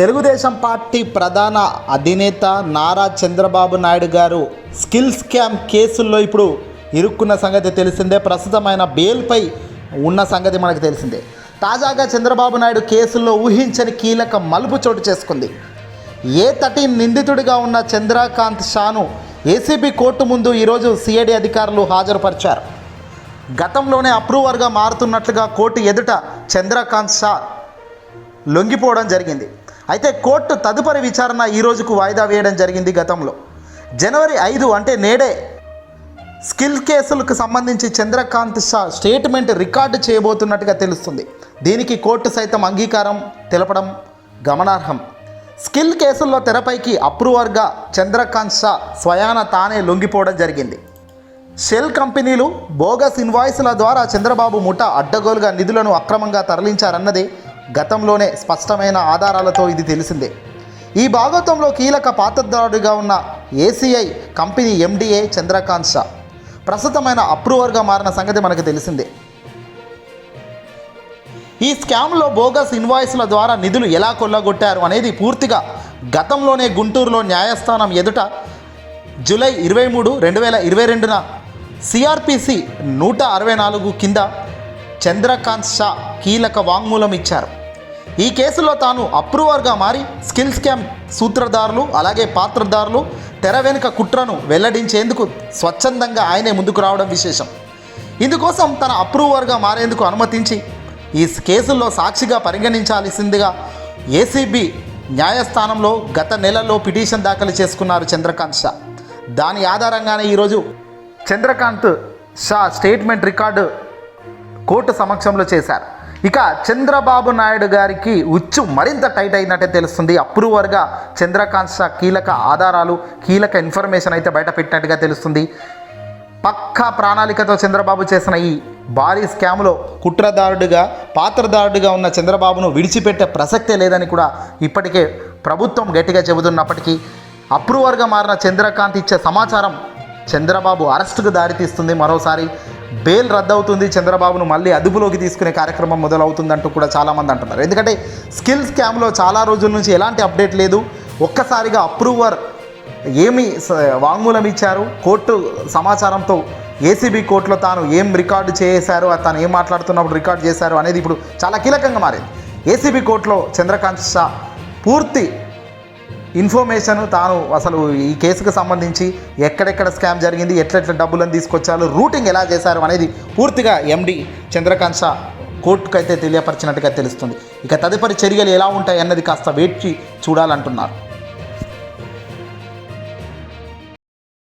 Telugu Desam party ప్రధాన అధినేత నారా చంద్రబాబు నాయుడు గారు స్కిల్ స్కామ్ కేసుల్లో ఇప్పుడు ఇరుక్కున్న సంగతి తెలిసిందే. ప్రస్తుతమైన బెయిల్పై ఉన్న సంగతి మనకు తెలిసిందే. తాజాగా చంద్రబాబు నాయుడు కేసుల్లో ఊహించని కీలక మలుపు చోటు చేసుకుంది. ఏ తటి నిందితుడిగా ఉన్న చంద్రకాంత్ షాను ఏసీబీ కోర్టు ముందు ఈరోజు సిఐడి అధికారులు హాజరుపరిచారు. గతంలోనే అప్రూవర్గా మారుతున్నట్లుగా కోర్టు ఎదుట చంద్రకాంత్ షా లొంగిపోవడం జరిగింది. అయితే కోర్టు తదుపరి విచారణ ఈ రోజుకు వాయిదా వేయడం జరిగింది గతంలో. జనవరి ఐదు అంటే నేడే. స్కిల్ కేసులకు సంబంధించి చంద్రకాంత్ షా స్టేట్మెంట్ రికార్డు చేయబోతున్నట్టుగా తెలుస్తుంది. దీనికి కోర్టు సైతం అంగీకారం తెలపడం గమనార్హం. స్కిల్ కేసుల్లో తెరపైకి అప్రూవర్గా చంద్రకాంత్ షా స్వయాన తానే లొంగిపోవడం జరిగింది. షెల్ కంపెనీలు బోగస్ ఇన్వాయిస్ల ద్వారా చంద్రబాబు ముఠా అడ్డగోలుగా నిధులను అక్రమంగా తరలించారన్నది గతంలోనే స్పష్టమైన ఆధారాలతో ఇది తెలిసిందే. ఈ భాగత్వంలో కీలక పాత్రదారుడిగా ఉన్న ACI company MD Chandrakant Shah ప్రస్తుతమైన అప్రూవర్గా మారిన సంగతి మనకు తెలిసిందే. ఈ స్కామ్లో బోగస్ ఇన్వాయిస్ల ద్వారా నిధులు ఎలా కొల్లగొట్టారు అనేది పూర్తిగా గతంలోనే గుంటూరులో న్యాయస్థానం ఎదుట జూలై ఇరవై మూడు రెండు వేల ఇరవై రెండున సిఆర్పిసి నూట అరవై నాలుగు కింద చంద్రకాంత్ షా కీలక వాంగ్మూలం ఇచ్చారు. ఈ కేసులో తాను అప్రూవర్గా మారి స్కిల్ స్కామ్ సూత్రధారులు అలాగే పాత్రధారులు తెర వెనుక కుట్రను వెల్లడించేందుకు స్వచ్ఛందంగా ఆయనే ముందుకు రావడం విశేషం. ఇందుకోసం తన అప్రూవర్గా మారేందుకు అనుమతించి ఈ కేసుల్లో సాక్షిగా పరిగణించాల్సిందిగా ఏసీబీ న్యాయస్థానంలో గత నెలలో పిటిషన్ దాఖలు చేసుకున్నారు చంద్రకాంత్ షా. దాని ఆధారంగానే ఈరోజు Chandrakant Shah statement record court సమక్షంలో చేశారు. ఇక చంద్రబాబు నాయుడు గారికి ఉచ్చు మరింత టైట్ అయినట్టే తెలుస్తుంది. అప్రూవర్గా చంద్రకాంత్ షా కీలక ఆధారాలు కీలక ఇన్ఫర్మేషన్ అయితే బయట పెట్టినట్టుగా తెలుస్తుంది. పక్కా ప్రణాళికతో చంద్రబాబు చేసిన ఈ భారీ స్కామ్లో కుట్రదారుడిగా పాత్రదారుడిగా ఉన్న చంద్రబాబును విడిచిపెట్టే ప్రసక్తే లేదని కూడా ఇప్పటికే ప్రభుత్వం గట్టిగా చెబుతున్నప్పటికీ అప్రూవర్గా మారిన చంద్రకాంత్ ఇచ్చే సమాచారం చంద్రబాబు అరెస్టుకు దారితీస్తుంది మరోసారి. బెయిల్ రద్దవుతుంది చంద్రబాబును మళ్ళీ అదుపులోకి తీసుకునే కార్యక్రమం మొదలవుతుందంటూ కూడా చాలామంది అంటున్నారు. ఎందుకంటే స్కిల్ స్కామ్లో చాలా రోజుల నుంచి ఎలాంటి అప్డేట్ లేదు. ఒక్కసారిగా అప్రూవర్ ఏమి స- వాంగ్మూలం ఇచ్చారు. కోర్టు సమాచారంతో ఏసీబీ కోర్టులో తాను ఏం రికార్డు చేశారు తాను ఏం మాట్లాడుతున్నప్పుడు రికార్డు చేశారు అనేది ఇప్పుడు చాలా కీలకంగా మారింది. ఏసీబీ కోర్టులో చంద్రకాంత్ షా పూర్తి ఇన్ఫర్మేషన్ తాను అసలు ఈ కేసుకు సంబంధించి ఎక్కడెక్కడ స్కామ్ జరిగింది ఎట్లెట్ల డబ్బులను తీసుకొచ్చారు రూటింగ్ ఎలా చేశారు అనేది పూర్తిగా ఎండి చంద్రకాంత్ షా కోర్టుకు అయితే తెలియపరిచినట్టుగా తెలుస్తుంది. ఇక తదుపరి చర్యలు ఎలా ఉంటాయి అన్నది కాస్త వేచి చూడాలంటున్నారు.